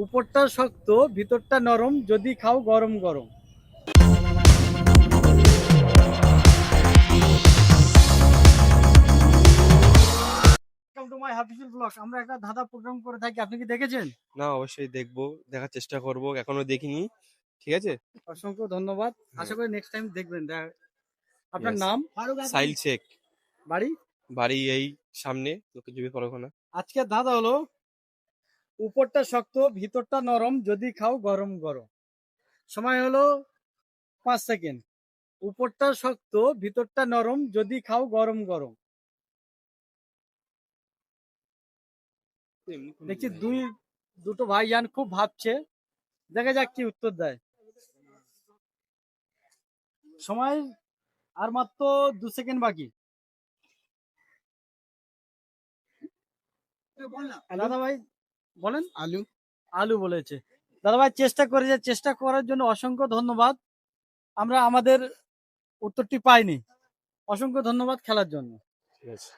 উপরটা শক্ত ভিতরটা নরম যদি খাও গরম গরম। আমরা একটা ধাঁধা প্রোগ্রাম করে থাকি আপনি কি দেখেছেন? না অবশ্যই দেখব দেখার চেষ্টা করব এখনও দেখিনি ঠিক আছে? অসংখ্য ধন্যবাদ। আশা করি নেক্সট টাইম দেখবেন। দেখা- আপনার নাম? সাইল শেখ। বাড়ি? বাড়ি এই সামনে লোকে জমি পরগনা। আজকের ধাঁধা হলো উপরটা শক্ত ভিতরটা নরম যদি খাও গরম গরম। সময় হলো পাঁচ সেকেন্ড। উপরটা শক্ত ভিতরটা নরম যদি খাও গরম গরম। দেখছি দুই দুটো ভাইজান খুব ভাবছে। দেখা যাক কি উত্তর দেয়। সময় আর মাত্র দু সেকেন্ড বাকি। দাদা ভাই বলেন? আলু। আলু বলেছে। দাদা ভাই চেষ্টা করেছে চেষ্টা করার জন্য অসংখ্য ধন্যবাদ। আমরা আমাদের উত্তরটি পাইনি। অসংখ্য ধন্যবাদ খেলার জন্য। ঠিক আছে।